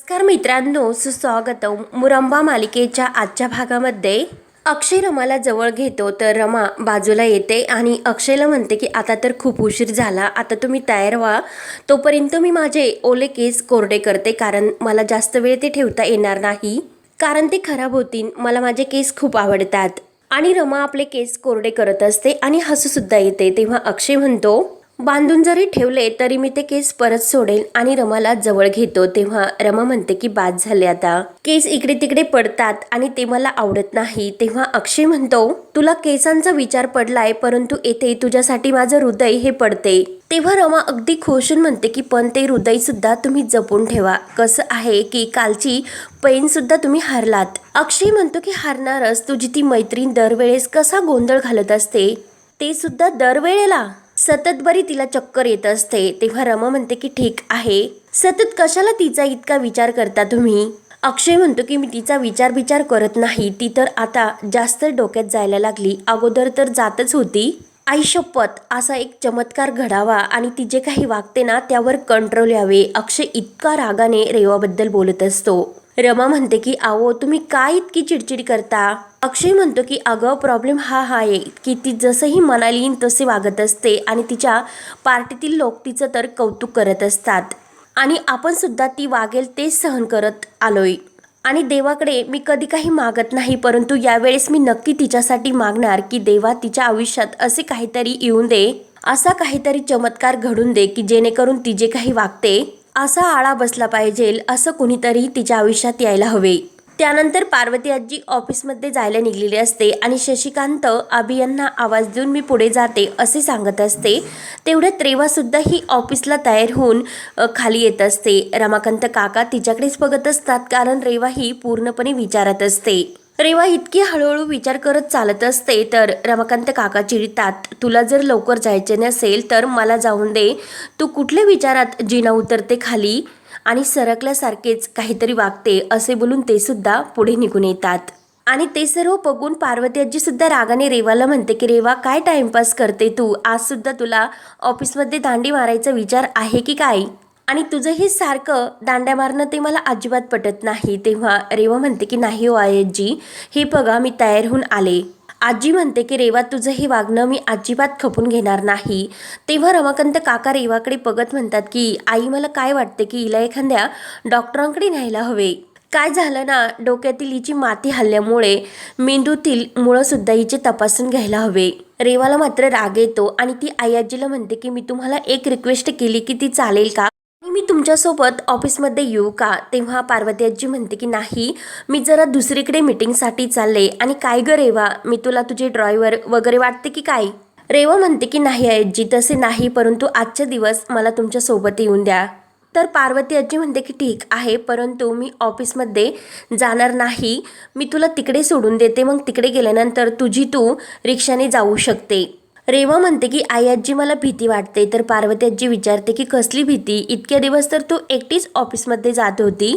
नमस्कार मित्रांनो सुस्वागतम. मुरंबा मालिकेच्या आजच्या भागामध्ये अक्षय रमाला जवळ घेतो तर रमा बाजूला येते आणि अक्षयला म्हणते की आता तर खूप उशीर झाला. आता तुम्ही तयार व्हा. तोपर्यंत मी माझे ओले केस कोरडे करते कारण मला जास्त वेळ ते ठेवता येणार नाही. कारण ते खराब होतील. मला माझे केस खूप आवडतात. आणि रमा आपले केस कोरडे करत असते आणि हसूसुद्धा येते. तेव्हा अक्षय म्हणतो बांधून जरी ठेवले तरी मी ते केस परत सोडेल आणि रमाला जवळ घेतो. तेव्हा रमा म्हणते की बाद झाले आता. केस इकडे तिकडे पडतात आणि ते मला आवडत नाही. तेव्हा अक्षय म्हणतो तुला केसांचा विचार पडलाय परंतु येथे तुझ्यासाठी माझं हृदय हे पडते. तेव्हा रमा अगदी खुशून म्हणते की पण ते हृदय सुद्धा तुम्ही जपून ठेवा. कसं आहे की कालची पेन सुद्धा तुम्ही हारलात. अक्षय म्हणतो की हारणारच. तुझी ती मैत्रीण दरवेळेस कसा गोंधळ घालत असते? ते सुद्धा दरवेळेला. सतत बरी तिला चक्कर येत असते. तेव्हा रमा म्हणते की ठीक आहे. सतत कशाला तिचा इतका विचार करता तुम्ही? अक्षय म्हणतो की मी तिचा विचार विचार करत नाही. ती तर आता जास्त डोक्यात जायला लागली. अगोदर तर जातच होती. आई शपथ. असा एक चमत्कार घडावा आणि ती जे काही वागते ना त्यावर कंट्रोल यावे. अक्षय इतका रागाने रेवाबद्दल बोलत असतो. रमा म्हणते की आहो तुम्ही काय इतकी चिडचिड करता? अक्षय म्हणतो की अगं प्रॉब्लेम हा हा आहे की ती जसंही म्हणाली तसे वागत असते आणि तिच्या पार्टीतील लोक तिचं तर कौतुक करत असतात. आणि आपण सुद्धा ती वागेल तेच सहन करत आलोय. आणि देवाकडे मी कधी काही मागत नाही परंतु यावेळेस मी नक्की तिच्यासाठी मागणार की देवा तिच्या आयुष्यात असे काहीतरी येऊन दे असा काहीतरी चमत्कार घडून दे की जेणेकरून ती जे काही वागते असा आळा बसला पाहिजे असं कुणीतरी तिच्या आयुष्यात यायला हवे. त्यानंतर पार्वती आजी ऑफिसमध्ये जायला निघलेली असते आणि शशिकांत आबी यांना आवाज देऊन मी पुढे जाते असे सांगत असते. तेवढ्यात रेवासुद्धा ही ऑफिसला तयार होऊन खाली येत असते. रमाकांत काका तिच्याकडेच बघत असतात कारण रेवा ही पूर्णपणे विचारत असते. रेवा इतकी हळूहळू विचार करत चालत असते तर रमाकांत काका चिडतात तुला जर लवकर जायचे नसेल तर मला जाऊन दे. तू कुठल्या विचारात जिना उतरते खाली? आणि सरकल्यासारखेच काहीतरी वागते असे बोलून ते सुद्धा पुढे निघून येतात. आणि ते सर्व बघून पार्वती आजी सुद्धा रागाने रेवाला म्हणते की रेवा काय टाइमपास करते तू? आज सुद्धा तुला ऑफिसमध्ये दांडी मारायचा विचार आहे की काय? आणि तुझं हे सारखं दांड्या मारणं ते मला अजिबात पटत नाही तेव्हा रेवा म्हणते की नाही हो आजी हे बघा मी तयार होऊन आले. आजी म्हणते की रेवा तुझं हे वागणं मी अजिबात खपून घेणार नाही. तेव्हा रमाकांत काका रेवाकडे बघत म्हणतात की आई मला काय वाटते की हिला एखाद्या डॉक्टरांकडे न्यायला हवे? काय झालं ना डोक्यातील हिची माती हल्ल्यामुळे मेंदूतील मुळंसुद्धा हिचे तपासून घ्यायला हवे. रेवाला मात्र राग येतो आणि ती आई आजीला म्हणते की मी तुम्हाला एक रिक्वेस्ट केली की ती चालेल का? मी तुमच्यासोबत ऑफिसमध्ये येऊ का? तेव्हा पार्वती आजी म्हणते की नाही मी जरा दुसरीकडे मीटिंगसाठी चालले आणि काय ग रेवा? मी तुला तुझे ड्रॉयवर वगैरे वाटते की काय? रेवा म्हणते की नाही आजी तसे नाही परंतु आजचा दिवस मला तुमच्यासोबत येऊन द्या. तर पार्वती आजी म्हणते की ठीक आहे परंतु मी ऑफिसमध्ये जाणार नाही. मी तुला तिकडे सोडून देते मग तिकडे गेल्यानंतर तुझी तू रिक्षाने जाऊ शकते. रेवा म्हणते की आई आजी मला भीती वाटते. तर पार्वती आजी विचारते की कसली भीती? इतक्या दिवस तर तू एकटीच ऑफिसमध्ये जात होती?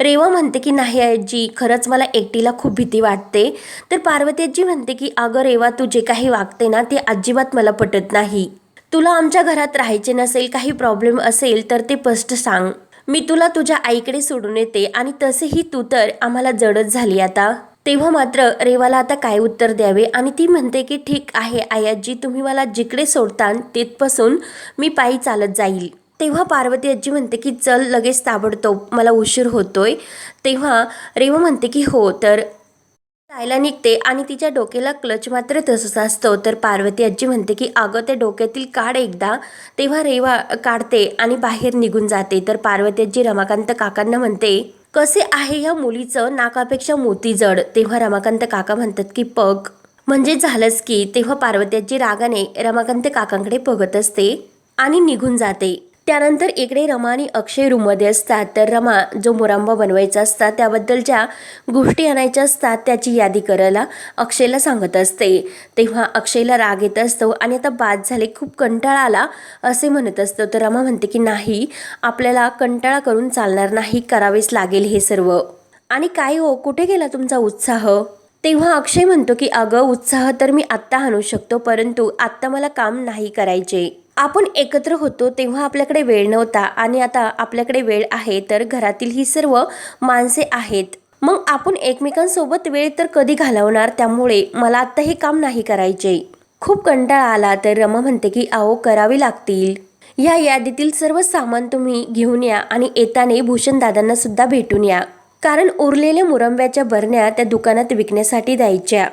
रेवा म्हणते की नाही आजी खरंच मला एकटीला खूप भीती वाटते. तर पार्वती आजी म्हणते की अगं रेवा तू जे काही वागते ना ते अजिबात मला पटत नाही. तुला आमच्या घरात राहायचे नसेल काही प्रॉब्लेम असेल तर ते स्पष्ट सांग. मी तुला तुझ्या आईकडे सोडून येते आणि तसेही तू तर आम्हाला जडच झाली आता. तेव्हा मात्र रेवाला आता काय उत्तर द्यावे? आणि ती म्हणते की ठीक आहे आयाजी तुम्ही मला जिकडे सोडता तिथपासून मी पायी चालत जाईल. तेव्हा पार्वती आजी म्हणते की चल लगेच ताबडतोब मला उशीर होतोय. तेव्हा रेवा म्हणते की हो तर जायला निघते. आणि तिच्या डोक्याला क्लच मात्र तसंच असतो. तर पार्वती आजी म्हणते की अगं त्या डोक्यातील काढ एकदा. तेव्हा रेवा काढते आणि बाहेर निघून जाते. तर पार्वती आजी रमाकांत काकांना म्हणते कसे आहे या मुलीचं नाकापेक्षा मोती जड? तेव्हा रमाकांत काका म्हणतात की पग. म्हणजे झालंच की तेव्हा पार्वत्याची रागाने रमाकांत काकांकडे बघत असते आणि निघून जाते. त्यानंतर इकडे रमा आणि अक्षय रूममध्ये असतात. तर रमा जो मुरांबा बनवायचा असतात त्याबद्दल ज्या गोष्टी आणायच्या असतात त्याची यादी करायला अक्षयला सांगत असते. तेव्हा अक्षयला राग येत असतो आणि आता बाद झाले खूप कंटाळा आला असे म्हणत असतो. तर रमा म्हणते की नाही आपल्याला कंटाळा करून चालणार नाही करावेच लागेल हे सर्व. आणि काय हो कुठे गेला तुमचा उत्साह? तेव्हा अक्षय म्हणतो की अगं उत्साह तर मी आत्ता आणू शकतो परंतु आत्ता मला काम नाही करायचे. आपण एकत्र होतो तेव्हा आपल्याकडे वेळ नव्हता आणि आता आपल्याकडे वेळ आहे तर घरातील ही सर्व माणसे आहेत. मग आपण एकमेकांसोबत वेळ तर कधी घालवणार? त्यामुळे मला आत्ता हे काम नाही करायचे. खूप कंटाळा आला तर रमा म्हणते की आओ करावी लागतील. या यादीतील सर्व सामान तुम्ही घेऊन या आणि येताने भूषण दादांना सुद्धा भेटून या. कारण उरलेल्या मुरंब्याच्या बरण्या त्या दुकानात विकण्यासाठी द्यायच्या.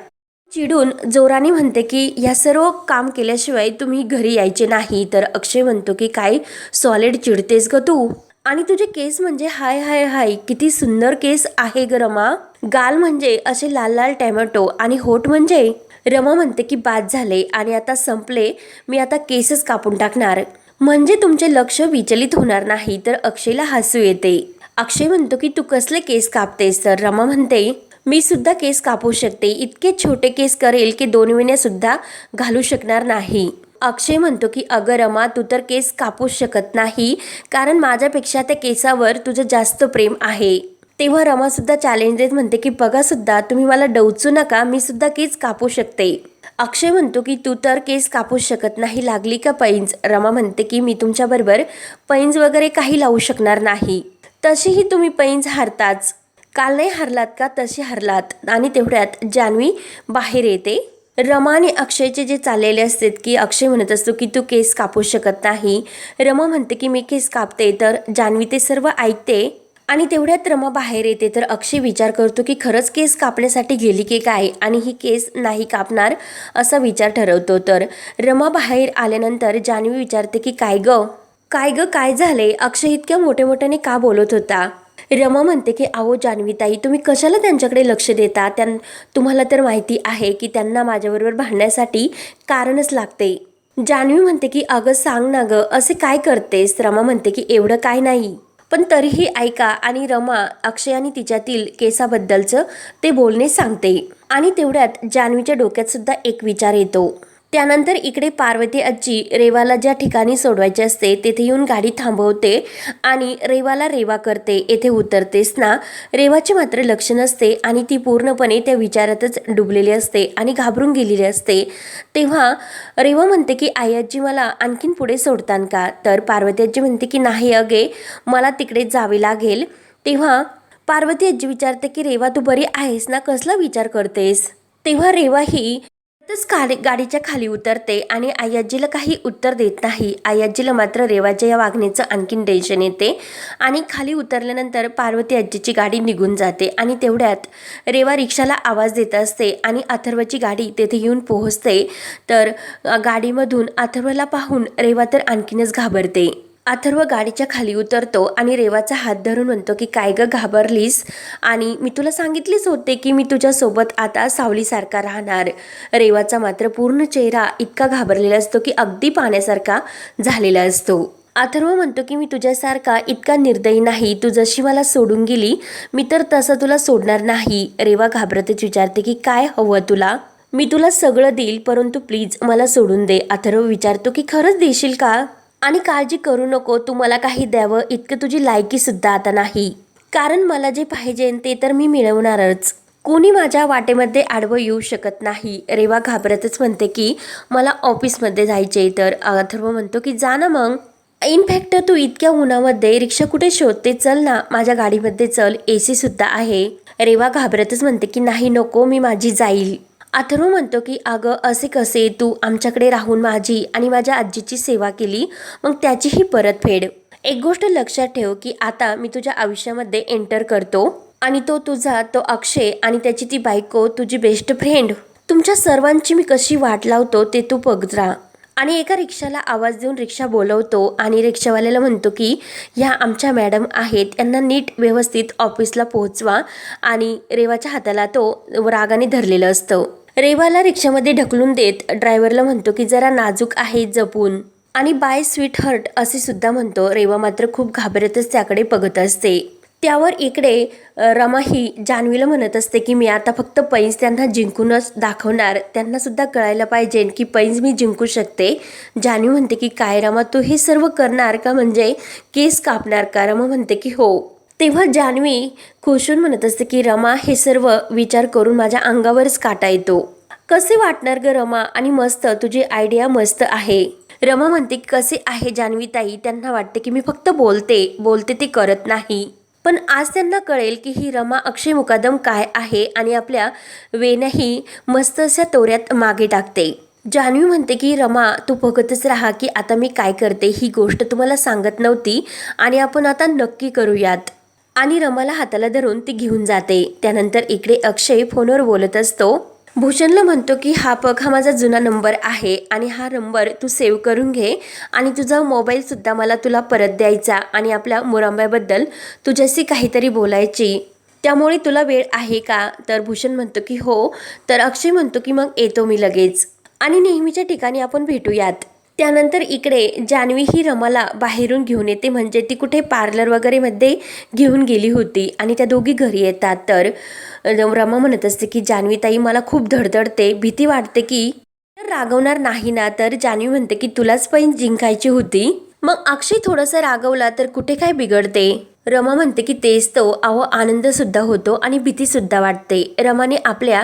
चिडून जोराने म्हणते की या सर्व काम केल्याशिवाय तुम्ही घरी यायचे नाही. तर अक्षय म्हणतो की काय सॉलिड चिडतेस ग तू? आणि तुझे केस म्हणजे हाय हाय हाय किती सुंदर केस आहे ग रमा. गाल म्हणजे असे लाल लाल टॅमॅटो आणि होठ म्हणजे रमा म्हणते की बाद झाले आणि आता संपले मी आता केसच कापून टाकणार. म्हणजे तुमचे लक्ष विचलित होणार नाही तर अक्षयला हसू येते. अक्षय म्हणतो की तू कसले केस कापतेस? तर रमा म्हणते मी सुद्धा केस कापू शकते. इतके छोटे केस करेल की दोन विण्या सुद्धा घालू शकणार नाही. अक्षय म्हणतो की अगं रमा तू तर केस कापूच शकत नाही. कारण माझ्यापेक्षा त्या केसावर तुझं जास्त प्रेम आहे. तेव्हा रमा सुद्धा चॅलेंज देत म्हणते की बघा सुद्धा तुम्ही मला डवचू नका. मी सुद्धा केस कापू शकते. अक्षय म्हणतो की तू तर केस कापूच शकत नाही. लागली का पैंज? रमा म्हणते की मी तुमच्याबरोबर पैंज वगैरे काही लावू शकणार नाही. तशीही तुम्ही पैंज हारताच. काल नाही हरलात का? तशी हरलात. आणि तेवढ्यात जान्हवी बाहेर येते. रमा आणि अक्षयचे जे चाललेले असतात की अक्षय म्हणत असतो की तू केस कापू शकत नाही. रमा म्हणते की मी केस कापते. तर जान्हवी ते सर्व ऐकते. आणि तेवढ्यात रमा बाहेर येते. तर अक्षय विचार करतो की खरंच केस कापण्यासाठी गेली की काय? आणि ही केस नाही कापणार असा विचार ठरवतो. तर रमा बाहेर आल्यानंतर जान्हवी विचारते की काय ग? काय ग? काय झाले अक्षय इतक्या मोठ्या मोठ्याने का बोलत होता? रमा म्हणते की अहो जान्हवीताई तुम्ही कशाला त्यांच्याकडे लक्ष देता? त्यां तुम्हाला तर माहिती आहे की त्यांना माझ्याबरोबर भांडण्यासाठी कारणच लागते. जान्हवी म्हणते की अगं सांग ना गं असे काय करतेस? रमा म्हणते की एवढं काय नाही. पण तरीही ऐका आणि रमा अक्षय आणि तिच्यातील केसाबद्दलचं ते बोलणे सांगते. आणि तेवढ्यात जान्हवीच्या डोक्यात सुद्धा एक विचार येतो. त्यानंतर इकडे पार्वती आजी रेवाला ज्या ठिकाणी सोडवायचे असते तेथे येऊन गाडी थांबवते आणि रेवाला रेवा करते येथे उतरतेस ना. रेवाचे मात्र लक्ष नसते आणि ती पूर्णपणे त्या विचारातच डुबलेली असते आणि घाबरून गेलेली असते. तेव्हा रेवा म्हणते की आई आजी मला आणखीन पुढे सोडतान का? तर पार्वती आजी म्हणते की नाही अगे मला तिकडे जावे लागेल. तेव्हा पार्वती आजी विचारते की रेवा तू बरी आहेस ना? कसला विचार करतेस? तेव्हा रेवा ही तस खाली गाडीच्या खाली उतरते आणि आयाजीला काही उत्तर देत नाही. आयाजीला मात्र रेवाच्या या वागण्याचं आणखीन टेन्शन येते आणि खाली उतरल्यानंतर पार्वती आजीची गाडी निघून जाते आणि तेवढ्यात रेवा रिक्षाला आवाज देत असते आणि अथर्वची गाडी तेथे येऊन पोहोचते. तर गाडीमधून अथर्वला पाहून रेवा तर आणखीनच घाबरते. अथर्व गाडीच्या खाली उतरतो आणि रेवाचा हात धरून म्हणतो की काय ग घाबरलीस? आणि मी तुला सांगितलेच होते की मी तुझ्यासोबत आता सावलीसारखा राहणार. रेवाचा मात्र पूर्ण चेहरा इतका घाबरलेला असतो की अगदी पाण्यासारखा झालेला असतो. अथर्व म्हणतो की मी तुझ्यासारखा इतका निर्दयी नाही. तू जशी मला सोडून गेली मी तर तसं तुला सोडणार नाही. रेवा घाबरतच विचारते की काय हवं तुला? मी तुला सगळं देईल परंतु प्लीज मला सोडून दे. अथर्व विचारतो की खरंच देशील का? आणि काळजी करू नको तू मला काही द्यावं इतकं तुझी लायकीसुद्धा आता नाही. कारण मला जे पाहिजे ते तर मी मिळवणारच. कोणी माझ्या वाटेमध्ये आडवं येऊ शकत नाही. रेवा घाबरतच म्हणते की मला ऑफिसमध्ये जायचे तर. अथर्व म्हणतो की जा ना मग. इनफॅक्ट तू इतक्या उन्हामध्ये रिक्षा कुठे शोधते? चल ना माझ्या गाडीमध्ये चल. ए सी सुद्धा आहे. रेवा घाबरतच म्हणते की नाही नको मी माझी जाईल. अथर्व म्हणतो की अगं असे कसे तू आमच्याकडे राहून माझी आणि माझ्या आजीची सेवा केली मग त्याचीही परतफेड एक गोष्ट लक्षात ठेव की आता मी तुझ्या आयुष्यामध्ये एंटर करतो आणि तो तुझा तो अक्षय आणि त्याची ती बायको तुझी बेस्ट फ्रेंड तुमच्या सर्वांची मी कशी वाट लावतो ते तू बघ आणि एका रिक्षाला आवाज देऊन रिक्षा बोलवतो आणि रिक्षावाल्याला म्हणतो की ह्या आमच्या मॅडम आहेत यांना नीट व्यवस्थित ऑफिसला पोहोचवा आणि रेवाच्या हाताला तो रागाने धरलेलं असतं. रेवाला रिक्षामध्ये ढकलून देत ड्रायव्हरला म्हणतो की जरा नाजूक आहे जपून. आणि बाय स्वीट हर्ट असे सुद्धा म्हणतो. रेवा मात्र खूप घाबरतच त्याकडे बघत असते. त्यावर इकडे रमा ही जान्हवीला म्हणत असते की मी आता फक्त पैंज त्यांना जिंकूनच दाखवणार. त्यांना सुद्धा कळायला पाहिजे की पैंज मी जिंकू शकते. जान्हवी म्हणते की काय रमा तू हे सर्व करणार का? म्हणजे केस कापणार का? रमा म्हणते की हो. तेव्हा जान्हवी खुशून म्हणत असते की रमा हे सर्व विचार करून माझ्या अंगावरच काटा येतो. कसे वाटणार ग रमा? आणि मस्त तुझी आयडिया मस्त आहे. रमा म्हणते की कसे आहे जान्हवी ताई? त्यांना वाटते की मी फक्त बोलते. बोलते ते करत नाही. पण आज त्यांना कळेल की ही रमा अक्षय मुकादम काय आहे आणि आपल्या वेनही मस्त अशा तोऱ्यात मागे टाकते. जान्हवी म्हणते की रमा तू बघतच राहा की आता मी काय करते. ही गोष्ट तुम्हाला सांगत नव्हती आणि आपण आता नक्की करूयात. आणि रमाला हाताला धरून ती घेऊन जाते. त्यानंतर इकडे अक्षय फोनवर बोलत असतो भूषणला म्हणतो की हा पग हा माझा जुना नंबर आहे आणि हा नंबर तू सेव्ह करून घे आणि तुझा मोबाईलसुद्धा मला तुला परत द्यायचा आणि आपल्या मुरांब्याबद्दल तुझ्याशी काहीतरी बोलायची. त्यामुळे तुला वेळ आहे का? तर भूषण म्हणतो की हो. तर अक्षय म्हणतो की मग येतो मी लगेच. आणि नेहमीच्या ठिकाणी आपण भेटूयात. त्यानंतर इकडे जान्हवी ही रमाला बाहेरून घेऊन येते. म्हणजे ती कुठे पार्लर वगैरेमध्ये घेऊन गेली होती आणि त्या दोघी घरी येतात. तर रमा म्हणत असते की जान्हवी ताई मला खूप धडधडते. भीती वाटते की तर रागवणार नाही ना. तर जान्हवी म्हणते की तुलाच पण जिंकायची होती. मग अक्षय थोडंसं रागवला तर कुठे काय बिघडते? रमा म्हणते की तेच तो. अहो आनंदसुद्धा होतो आणि भीतीसुद्धा वाटते. रमाने आपल्या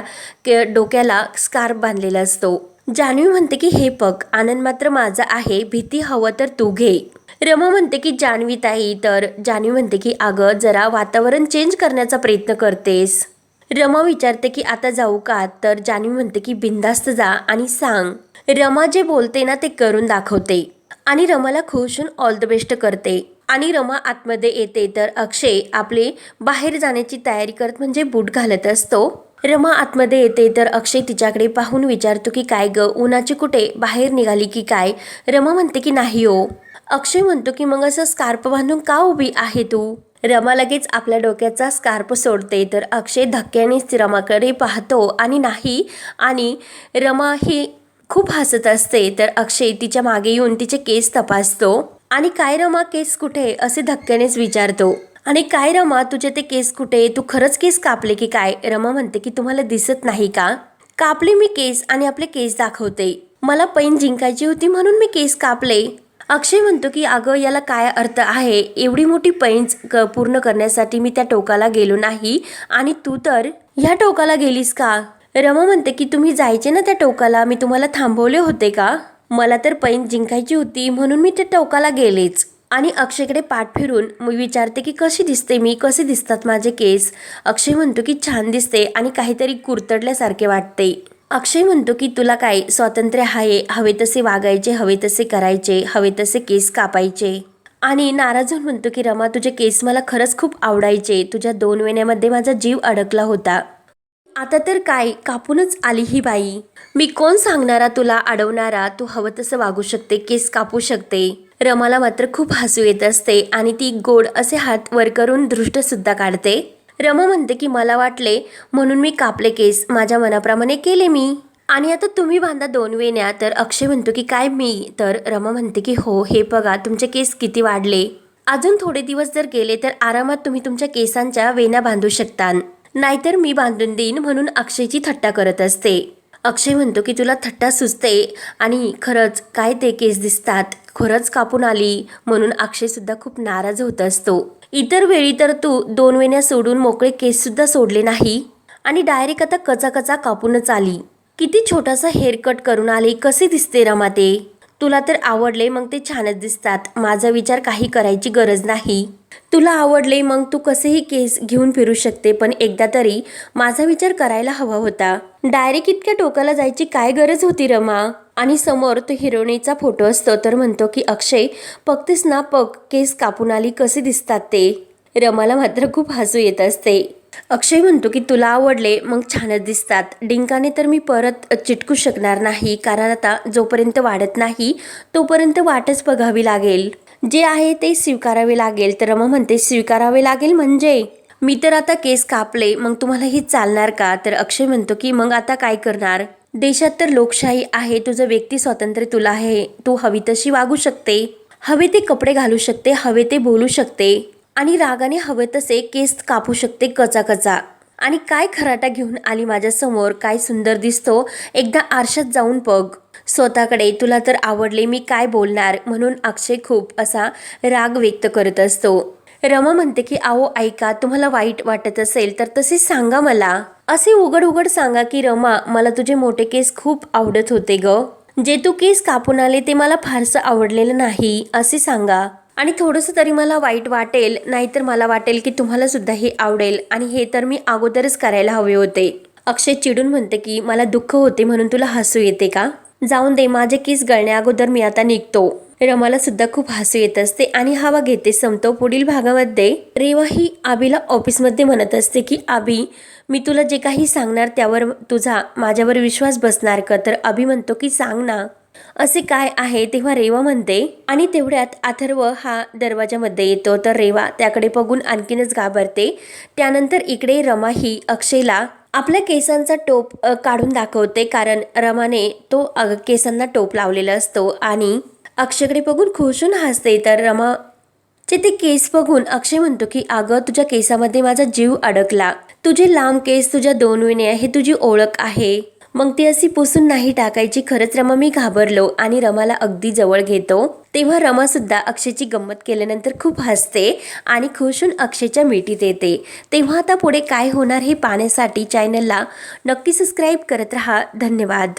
डोक्याला स्कार्फ बांधलेला असतो. जान्हवी म्हणते की हे पग आनंद मात्र माझा आहे भीती हवं तर तू घे. रमा म्हणते की जान्हवी ताई तर जान्हवी म्हणते की अगं जरा वातावरण चेंज करण्याचा प्रयत्न करतेस. रमा विचारते की आता जाऊ का? तर जान्हवी म्हणते की बिंदास्त जा आणि सांग. रमा जे बोलते ना ते करून दाखवते. आणि रमाला खुश होऊन ऑल द बेस्ट करते. आणि रमा आतमध्ये येते तर अक्षय आपले बाहेर जाण्याची तयारी करत म्हणजे बूट घालत असतो. रमा आतमध्ये येते तर अक्षय तिच्याकडे पाहून विचारतो की काय ग उन्हाची कुठे? बाहेर निघाली की काय? रमा म्हणते की नाही हो. अक्षय म्हणतो की मग असं स्कार्प बांधून का उभी आहे तू? रमा लगेच आपल्या डोक्याचा स्कार्प सोडते तर अक्षय धक्क्यानेच रमाकडे पाहतो आणि नाही. आणि रमा ही खूप हसत असते तर अक्षय तिच्यामागे येऊन तिचे केस तपासतो. आणि काय रमा केस कुठे? असे धक्क्यानेच विचारतो. आणि काय रमा तुझे ते केस कुठे? तू खरंच केस कापले की काय? रमा म्हणते की तुम्हाला दिसत नाही का? कापले मी केस आणि आपले केस दाखवते. मला पैन जिंकायची होती म्हणून मी केस कापले. अक्षय म्हणतो की अगं याला काय अर्थ आहे? एवढी मोठी पैंच क पूर्ण करण्यासाठी मी त्या टोकाला गेलो नाही. आणि तू तर ह्या टोकाला गेलीस का? रमा म्हणते की तुम्ही जायचे ना त्या टोकाला? मी तुम्हाला थांबवले होते का? मला तर पैन जिंकायची होती म्हणून मी त्या टोकाला गेलेच. आणि अक्षयकडे पाठ फिरून मी विचारते की कशी दिसते मी? कसे दिसतात माझे केस? अक्षय म्हणतो की छान दिसते आणि काहीतरी कुरतडल्यासारखे वाटते. अक्षय म्हणतो की तुला काय स्वातंत्र्य आहे? हवे तसे वागायचे हवे तसे करायचे हवे तसे केस कापायचे. आणि नाराज होऊन म्हणतो की रमा तुझे केस मला खरंच खूप आवडायचे. तुझ्या दोन वेण्यामध्ये माझा जीव अडकला होता. आता तर काय? कापूनच आली ही बाई. मी कोण सांगणारा तुला अडवणारा? तू हवं तसं वागू शकते केस कापू शकते. रमाला मात्र खूप हसू येत असते आणि ती गोड असे हात वर करून दृष्टसुद्धा काढते. रमा म्हणते की मला वाटले म्हणून मी कापले केस. माझ्या मनाप्रमाणे केले मी. आणि आता तुम्ही बांधा दोन वेण्या. तर अक्षय म्हणतो की काय मी? तर रमा म्हणते की हो हे बघा तुमचे केस किती वाढले. अजून थोडे दिवस जर गेले तर आरामात तुम्ही तुमच्या केसांच्या वेण्या बांधू शकता नाहीतर मी बांधून देईन म्हणून अक्षयची थट्टा करत असते. अक्षय म्हणतो की तुला थट्टा सुचते आणि खरंच काय ते केस दिसतात खरंच कापून आली म्हणून अक्षयसुद्धा खूप नाराज होत असतो. इतर वेळी तर तू दोन वेण्या सोडून मोकळे केससुद्धा सोडले नाही. आणि डायरेक्ट आता कचा कचा कापूनच आली. किती छोटासा हेअरकट करून आले कसे दिसते रमा ते? तुला तर आवडले मग ते छानच दिसतात. माझा विचार काही करायची गरज नाही. तुला आवडले मग तू कसेही केस घेऊन फिरू शकते पण एकदा तरी माझा विचार करायला हवा होता. डायरेक्ट इतक्या टोकाला जायची काय गरज होती रमा? आणि समोर तो हिरोनीचा फोटो असतो तर म्हणतो की अक्षय पक्तीस ना पग केस कापून आली कसे दिसतात ते. रमाला मात्र खूप हसू येत असते. अक्षय म्हणतो की तुला आवडले मग छानच दिसतात. डिंकाने तर मी परत चिटकू शकणार नाही कारण आता जोपर्यंत वाढत नाही तोपर्यंत वाटच बघावी लागेल. जे आहे ते स्वीकारावे लागेल. तर मग म्हणते स्वीकारावे लागेल म्हणजे? मी तर आता केस कापले मग तुम्हाला हे चालणार का? तर अक्षय म्हणतो की मग आता काय करणार? देशात तर लोकशाही आहे तुझं व्यक्ती स्वातंत्र्य तुला आहे तू हवी तशी वागू शकते. हवे ते कपडे घालू शकते हवे ते बोलू शकते. आणि रागाने हवे तसे केस कापू शकते कचा कचा आणि काय खराटा घेऊन आली माझ्यासमोर? काय सुंदर दिसतो. एकदा आरशात जाऊन बघ. स्वतःकडे तुला तर आवडले मी काय बोलणार? म्हणून अक्षय खूप असा राग व्यक्त करत असतो. रमा म्हणते की आओ ऐका तुम्हाला वाईट वाटत असेल तर तसे सांगा मला. असे उघड उघड सांगा की रमा मला तुझे मोठे केस खूप आवडत होते ग. जे तू केस कापून आले ते मला फारसं आवडलेलं नाही असे सांगा. आणि थोडंसं तरी मला वाईट वाटेल नाहीतर मला वाटेल की तुम्हाला सुद्धा हे आवडेल आणि हे तर मी अगोदरच करायला हवे होते. अक्षय चिडून म्हणते की मला दुःख होते म्हणून तुला हसू येते का? जाऊन दे माझे केस गळण्या अगोदर मी आता निघतो. रमाला सुद्धा खूप हसू येत असते आणि हवा घेते संपतो पुढील भागामध्ये रेवा ही आबीला ऑफिसमध्ये म्हणत असते की आबी मी तुला जे काही सांगणार त्यावर तुझा माझ्यावर विश्वास बसणार का? तर अभि म्हणतो की सांग ना. असे काय आहे? तेव्हा रेवा म्हणते आणि तेवढ्यात अथर्व हा दरवाजामध्ये येतो. तर रेवा त्याकडे बघून आणखीनच घाबरते. त्यानंतर इकडे रमा ही अक्षयला आपल्या केसांचा टोप काढून दाखवते. कारण रमाने तो केसांना टोप लावलेला असतो आणि अक्षयकडे बघून खुशून हसते. तर रमा चे ते केस बघून अक्षय म्हणतो की अगं तुझ्या केसामध्ये माझा जीव अडकला. तुझे लांब केस तुझ्या दोन विणे हे तुझी ओळख आहे. मग ती अशी पुसून नाही टाकायची. खरंच रमा मी घाबरलो आणि रमाला अगदी जवळ घेतो. तेव्हा रमा सुद्धा अक्षयची गंमत केल्यानंतर खूप हसते आणि खुशून अक्षयच्या मिठीत येते. तेव्हा आता पुढे काय होणार हे पाहण्यासाठी चॅनलला नक्की सबस्क्राईब करत रहा. धन्यवाद.